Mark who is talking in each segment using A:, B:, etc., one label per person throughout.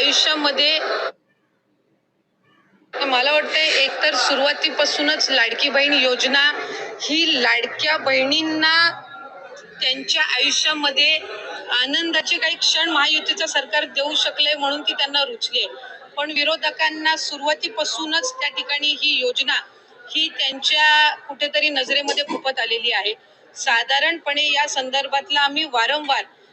A: आयुष्यामध्ये मला वाटतंय एकतर सुरुवातीपासूनच लाडकी बहीण योजना ही लाडक्या बहिणींना त्यांच्या आयुष्यामध्ये आनंदाचे काही क्षण महायुतीचं सरकार देऊ शकले म्हणून ती त्यांना रुचली पण विरोधकांना सुरुवातीपासूनच त्या ठिकाणी ही योजना ही त्यांच्या कुठेतरी नजरेमध्ये खुपत आलेली आहे. साधारणपणे या संदर्भातला आम्ही वारंवार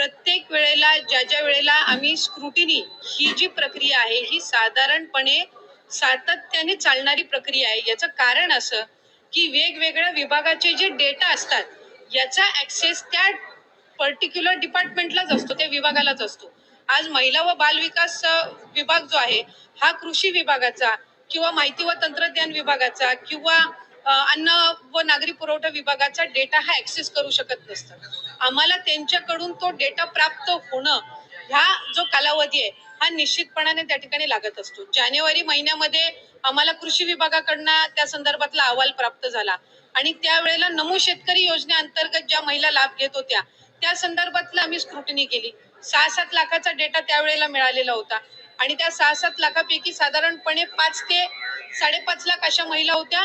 A: प्रत्येक वेळेला ज्या ज्या वेळेला आम्ही स्क्रुटिनी ही जी प्रक्रिया आहे ही साधारणपणे सातत्याने चालणारी प्रक्रिया आहे. याचं कारण असं की वेगवेगळ्या विभागाचे जे डेटा असतात याचा ऍक्सेस त्या पर्टिक्युलर डिपार्टमेंटलाच असतो त्या विभागालाच असतो. आज महिला व बाल विकास विभाग जो आहे हा कृषी विभागाचा किंवा माहिती व तंत्रज्ञान विभागाचा किंवा अन्न व नागरी पुरवठा विभागाचा डेटा हा ऍक्सेस करू शकत नसतात आम्हाला त्यांच्याकडून तो डेटा प्राप्त होणं ह्या जो कालावधी आहे हा निश्चितपणाने त्या ठिकाणी लागत असतो. जानेवारी महिन्यामध्ये आम्हाला कृषी विभागाकडनं त्या संदर्भातला अहवाल प्राप्त झाला. आणि त्यावेळेला नमो शेतकरी योजनेअंतर्गत ज्या महिला लाभ घेत होत्या त्या संदर्भातला आम्ही स्क्रुटनी केली. सहा सात लाखाचा डेटा त्यावेळेला मिळालेला होता. आणि त्या सहा सात लाखापैकी साधारणपणे पाच ते साडेपाच लाख अशा महिला होत्या.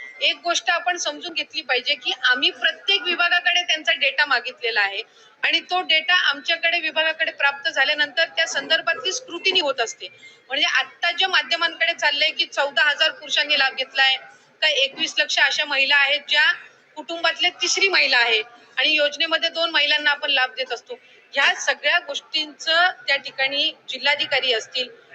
A: एक गोष्ट आपण समजून घेतली पाहिजे की आम्ही प्रत्येक विभागाकडे त्यांचा डेटा मागितलेला आहे. आणि तो डेटा आमच्याकडे विभागाकडे प्राप्त झाल्यानंतर त्या संदर्भातली स्क्रुटिनी होत असते. म्हणजे आता ज्या माध्यमांकडे चाललंय की चौदा हजार पुरुषांनी लाभ घेतलाय तर एकवीस लक्ष अशा महिला आहेत ज्या कुटुंबातल्या तिसरी महिला आहे. आणि योजनेमध्ये दोन महिलांना आपण लाभ देत असतो. ह्या सगळ्या गोष्टींचं त्या ठिकाणी जिल्हाधिकारी असतील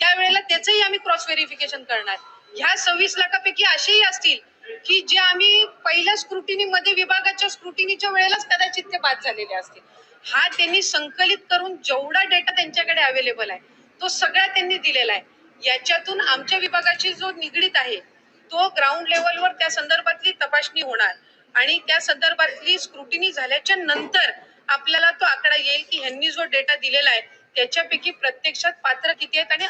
A: त्यावेळेला त्याचंही आम्ही क्रॉस व्हेरिफिकेशन करणार. ह्या सव्वीस लाखापैकी असेही असतील की जे आम्ही पहिल्या स्क्रुटिनी मध्ये विभागाच्या स्क्रुटिनीच्या वेळेलाच कदाचित ते बाद झालेले असतील. हा त्यांनी संकलित करून जेवढा डेटा त्यांच्याकडे अवेलेबल आहे तो सगळा त्यांनी दिलेला आहे. याच्यातून आमच्या विभागाची जो निगडीत आहे तो ग्राउंड लेवलवर त्या संदर्भातली तपासणी होणार. आणि त्या संदर्भातली स्क्रुटिनी झाल्याच्यानंतर आपल्याला तो आकडा येईल की ह्यांनी जो डेटा दिलेला आहे त्याच्यापैकी प्रत्यक्षात पात्र किती आहेत आणि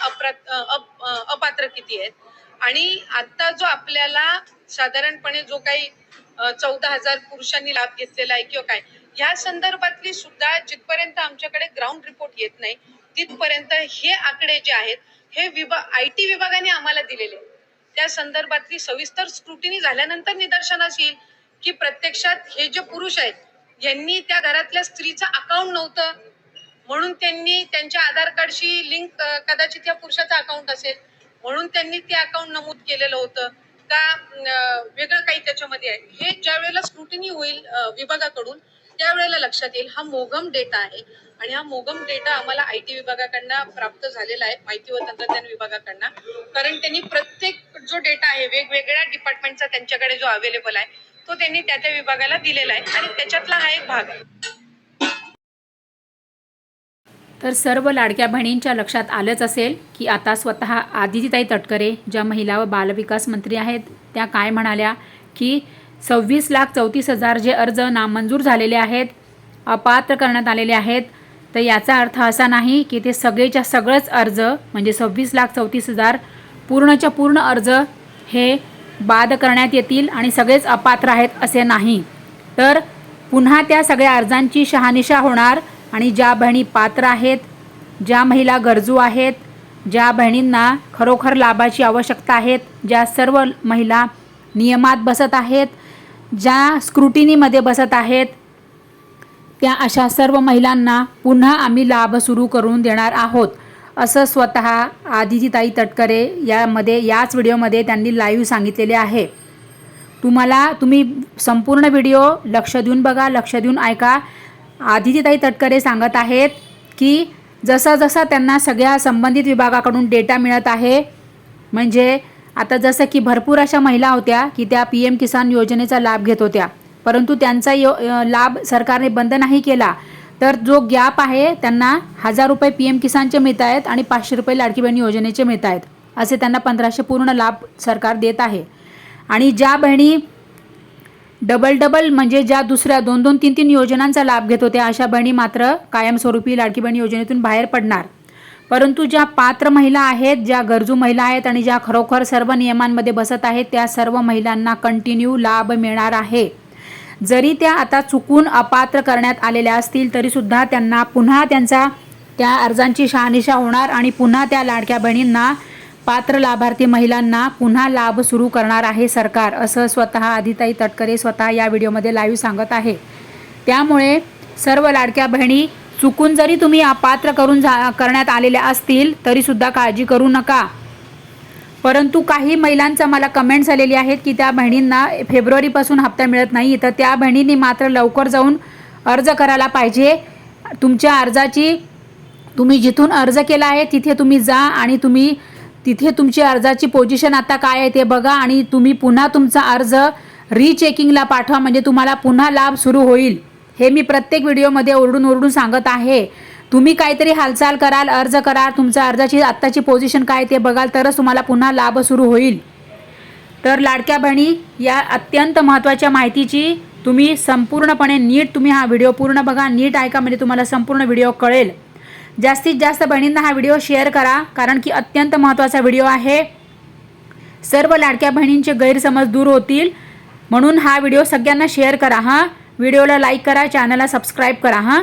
A: अपात्र किती आहेत? आणि आता जो आपल्याला साधारणपणे जो काही चौदा हजार पुरुषांनी लाभ घेतलेला आहे किंवा काय या संदर्भातली सुद्धा जिथपर्यंत आमच्याकडे ग्राउंड रिपोर्ट येत नाही तिथपर्यंत हे आकडे जे आहेत हे विभाग आय टी विभागाने आम्हाला दिलेले. त्या संदर्भातली सविस्तर स्क्रुटिनी झाल्यानंतर निदर्शनास येईल की प्रत्यक्षात हे जे पुरुष आहेत यांनी त्या घरातल्या स्त्रीचं अकाउंट नव्हतं. म्हणून त्यांनी त्यांच्या आधार कार्डशी लिंक कदाचित या पुरुषाचं अकाउंट असेल. म्हणून त्यांनी ते अकाउंट नमूद केलेलं होतं. का वेगळं काही त्याच्यामध्ये आहे. हे ज्या वेळेला स्क्रुटिनी होईल विभागाकडून त्यावेळेला लक्षात येईल हा मोगम डेटा आहे. आणि हा मोगम डेटा आम्हाला आय टी विभागाकडनं प्राप्त झालेला आहे माहिती व तंत्रज्ञान विभागाकडनं. कारण त्यांनी प्रत्येक जो डेटा आहे वेगवेगळ्या डिपार्टमेंटचा त्यांच्याकडे जो अवेलेबल आहे तो त्यांनी त्या त्या विभागाला दिलेला आहे. आणि त्याच्यातला हा एक भाग आहे.
B: तर सर्व लाडक्या बहिणींच्या लक्षात आलंच असेल की आता स्वतः आदितीताई तटकरे ज्या महिला व बालविकास मंत्री आहेत त्या काय म्हणाल्या? की सव्वीस लाख चौतीस हजार जे अर्ज नामंजूर झालेले आहेत अपात्र करण्यात आलेले आहेत तर याचा अर्थ असा नाही की ते सगळेच्या सगळंच अर्ज म्हणजे सव्वीस लाख चौतीस हजार पूर्णच्या पूर्ण अर्ज हे बाद करण्यात येतील आणि सगळेच अपात्र आहेत असे नाही. तर पुन्हा त्या सगळ्या अर्जांची शहानिशा होणार आणि ज्या बहिणी पात्र आहेत ज्या महिला गरजू आहेत ज्या बहिणींना खरोखर लाभाची आवश्यकता आहेत ज्या सर्व महिला नियमात बसत आहेत ज्या स्क्रुटिनीमध्ये बसत आहेत त्या अशा सर्व महिलांना पुन्हा आम्ही लाभ सुरू करून देणार आहोत असं स्वतः आदितीताई तटकरे यामध्ये याच व्हिडिओमध्ये त्यांनी लाईव्ह सांगितलेले आहे. तुम्हाला तुम्ही संपूर्ण व्हिडिओ लक्ष देऊन बघा लक्ष देऊन ऐका. आदितीताई तटकरे सांगत आहेत की जसा जसा त्यांना सगळ्या संबंधित विभागाकडून डेटा मिळत आहे म्हणजे आता जसं की भरपूर अशा महिला होत्या की त्या पी एम किसान योजनेचा लाभ घेत होत्या. परंतु त्यांचा यो लाभ सरकारने बंद नाही केला. तर जो गॅप आहे त्यांना हजार रुपये पी एम किसानचे मिळत आहेत आणि पाचशे रुपये लाडकी बहिणी योजनेचे मिळत आहेत. असे त्यांना पंधराशे पूर्ण लाभ सरकार देत आहे. आणि ज्या बहिणी डबल डबल म्हणजे ज्या दुसऱ्या दोन दोन तीन तीन योजनांचा लाभ घेत होत्या अशा बहिणी मात्र कायमस्वरूपी लाडकी बहिणी योजनेतून बाहेर पडणार. परंतु ज्या पात्र महिला आहेत ज्या गरजू महिला आहेत आणि ज्या खरोखर सर्व नियमांमध्ये बसत आहेत त्या सर्व महिलांना कंटिन्यू लाभ मिळणार आहे. जरी त्या आता चुकून अपात्र करण्यात आलेल्या असतील तरीसुद्धा त्यांना पुन्हा त्यांचा त्या अर्जांची शहानिशा होणार आणि पुन्हा त्या लाडक्या बहिणींना पात्र लाभार्थी महिलांना पुन्हा लाभ सुरू करणार आहे सरकार असं स्वतः आदिताई तटकरे स्वतः या व्हिडिओमध्ये लाईव्ह सांगत आहे. त्यामुळे सर्व लाडक्या बहिणी चुकून जरी तुम्ही अपात्र करून जा करण्यात आलेल्या असतील तरीसुद्धा काळजी करू नका. परंतु काही महिलांचं मला कमेंट्स आलेली आहेत की त्या बहिणींना फेब्रुवारीपासून हप्ता मिळत नाही तर त्या बहिणींनी मात्र लवकर जाऊन अर्ज करायला पाहिजे. तुमच्या अर्जाची तुम्ही जिथून अर्ज केला आहे तिथे तुम्ही जा आणि तुम्ही तिथे तुमची अर्जाची पोझिशन आता काय आहे ते बघा आणि तुम्ही पुन्हा तुमचा अर्ज रीचेकिंगला पाठवा म्हणजे तुम्हाला पुन्हा लाभ सुरू होईल. हे मी प्रत्येक व्हिडिओमध्ये ओरडून ओरडून सांगत आहे. तुम्ही काहीतरी हालचाल कराल अर्ज कराल तुमच्या अर्जाची आत्ताची पोझिशन काय ते बघाल तरच तुम्हाला पुन्हा लाभ सुरू होईल. तर लाडक्या बहिणी या अत्यंत महत्त्वाच्या माहितीची तुम्ही संपूर्णपणे नीट तुम्ही हा व्हिडिओ पूर्ण बघा. नीट ऐका म्हणजे तुम्हाला संपूर्ण व्हिडिओ कळेल. जास्तीत जास्त बहिणींना हा व्हिडिओ शेअर करा कारण की अत्यंत महत्त्वाचा व्हिडिओ आहे. सर्व लाडक्या बहिणींचे गैरसमज दूर होतील. म्हणून हा व्हिडिओ सगळ्यांना शेअर करा हां. व्हिडिओला लाईक करा चॅनलला सबस्क्राईब करा हां.